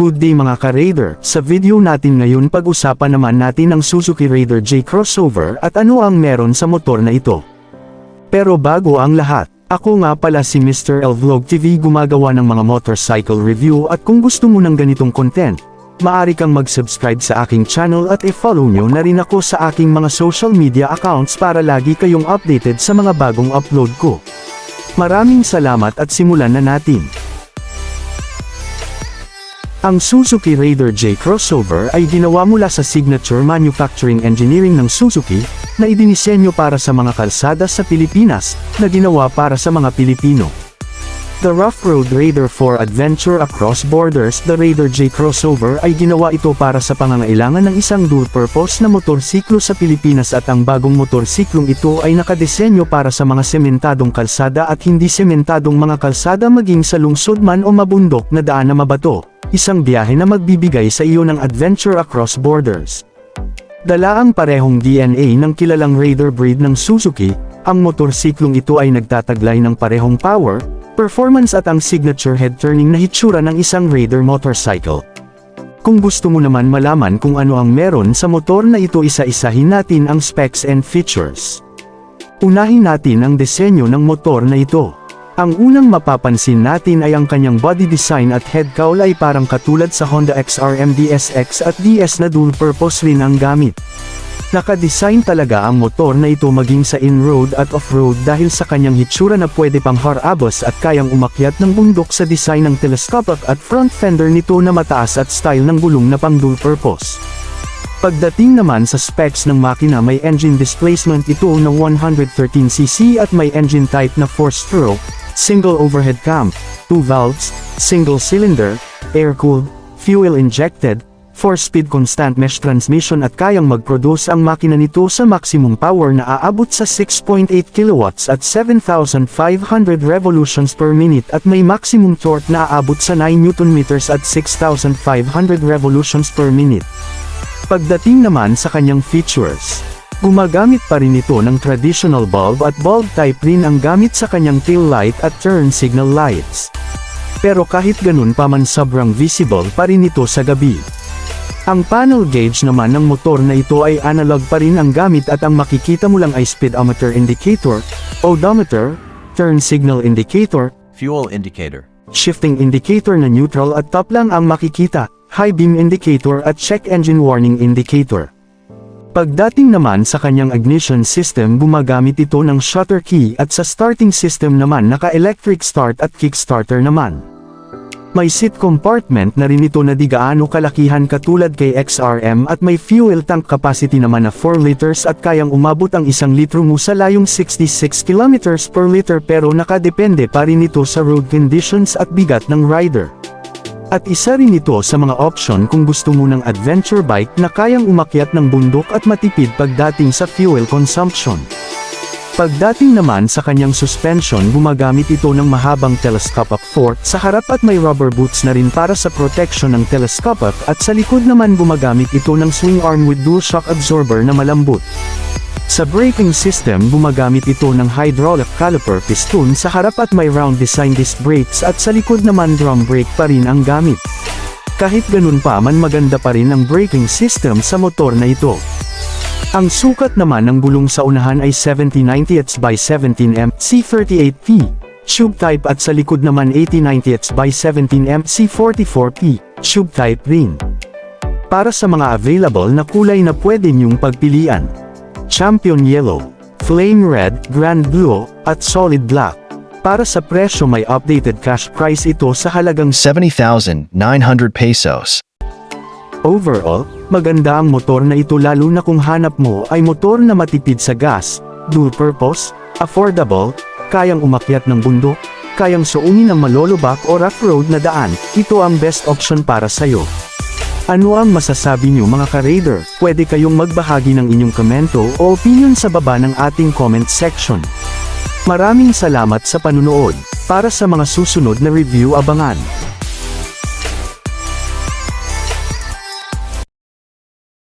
Good day mga ka-Raider, sa video natin ngayon pag-usapan naman natin ang Suzuki Raider J Crossover at ano ang meron sa motor na ito. Pero bago ang lahat, ako nga pala si Mr. L Vlog TV gumagawa ng mga motorcycle review at kung gusto mo ng ganitong content, maaari kang mag-subscribe sa aking channel at i-follow nyo na rin ako sa aking mga social media accounts para lagi kayong updated sa mga bagong upload ko. Maraming salamat at simulan na natin. Ang Suzuki Raider J Crossover ay ginawa mula sa signature manufacturing engineering ng Suzuki, na idinisenyo para sa mga kalsada sa Pilipinas, na ginawa para sa mga Pilipino. The Rough Road Raider 4 Adventure Across Borders The Raider J Crossover ay ginawa ito para sa pangangailangan ng isang dual-purpose na motorsiklo sa Pilipinas at ang bagong motorsiklong ito ay nakadesenyo para sa mga sementadong kalsada at hindi sementadong mga kalsada maging sa lungsod man o mabundok na daan na mabato, isang biyahe na magbibigay sa iyo ng adventure across borders. Dala ang parehong DNA ng kilalang Raider breed ng Suzuki, ang motorsiklong ito ay nagtataglay ng parehong power, performance at ang signature head-turning na hitsura ng isang Raider motorcycle. Kung gusto mo naman malaman kung ano ang meron sa motor na ito isa-isahin natin ang specs and features. Unahin natin ang disenyo ng motor na ito. Ang unang mapapansin natin ay ang kanyang body design at head cowl ay parang katulad sa Honda XRM DSX at DS na dual purpose rin ang gamit. Nakadesign talaga ang motor na ito maging sa in-road at off-road dahil sa kanyang hitsura na pwede pang harabos at kayang umakyat ng bundok sa design ng telescopic at front fender nito na mataas at style ng gulong na pang dual purpose. Pagdating naman sa specs ng makina may engine displacement ito na 113cc at may engine type na 4-stroke, single overhead cam, 2 valves, single cylinder, air-cooled, fuel-injected, 4-speed constant mesh transmission at kayang mag-produce ang makina nito sa maximum power na aabot sa 6.8 kilowatts at 7,500 revolutions per minute at may maximum torque na aabot sa 9 Nm at 6,500 revolutions per minute. Pagdating naman sa kanyang features, gumagamit pa rin ito ng traditional bulb at bulb type rin ang gamit sa kanyang tail light at turn signal lights. Pero kahit ganun pa man sobrang visible pa rin ito sa gabi. Ang panel gauge naman ng motor na ito ay analog pa rin ang gamit at ang makikita mo lang ay speedometer indicator, odometer, turn signal indicator, Fuel indicator. shifting indicator na neutral at top lang ang makikita, high beam indicator at check engine warning indicator. Pagdating naman sa kanyang ignition system gumagamit ito ng shutter key at sa starting system naman naka-electric start at kickstarter naman. May seat compartment na rin ito na di gaano kalakihan katulad kay XRM at may fuel tank capacity naman na 4 liters at kayang umabot ang isang litro mo sa layong 66 kilometers per liter pero nakadepende pa rin ito sa road conditions at bigat ng rider. At isa rin ito sa mga option kung gusto mo ng adventure bike na kayang umakyat ng bundok at matipid pagdating sa fuel consumption. Pagdating naman sa kanyang suspension gumagamit ito ng mahabang telescopic fork sa harap at may rubber boots na rin para sa protection ng telescopic at sa likod naman gumagamit ito ng swing arm with dual shock absorber na malambot. Sa braking system gumagamit ito ng hydraulic caliper piston sa harap at may round design disc brakes at sa likod naman drum brake pa rin ang gamit. Kahit ganun pa man maganda pa rin ang braking system sa motor na ito. Ang sukat naman ng gulong sa unahan ay 70-90ths by 17M C38P, tube type at sa likod naman 80-90ths by 17M C44P, tube type rin. Para sa mga available na kulay na pwede niyong pagpilian. Champion Yellow, Flame Red, Grand Blue, at Solid Black. Para sa presyo may updated cash price ito sa halagang 70,900 pesos. Overall, maganda ang motor na ito lalo na kung hanap mo ay motor na matipid sa gas, dual purpose, affordable, kayang umakyat ng bundok, kayang suungin ng malolobak o rough road na daan, ito ang best option para sa'yo. Ano ang masasabi niyo mga ka-raider? Pwede kayong magbahagi ng inyong komento o opinion sa baba ng ating comment section. Maraming salamat sa panunood. Para sa mga susunod na review abangan.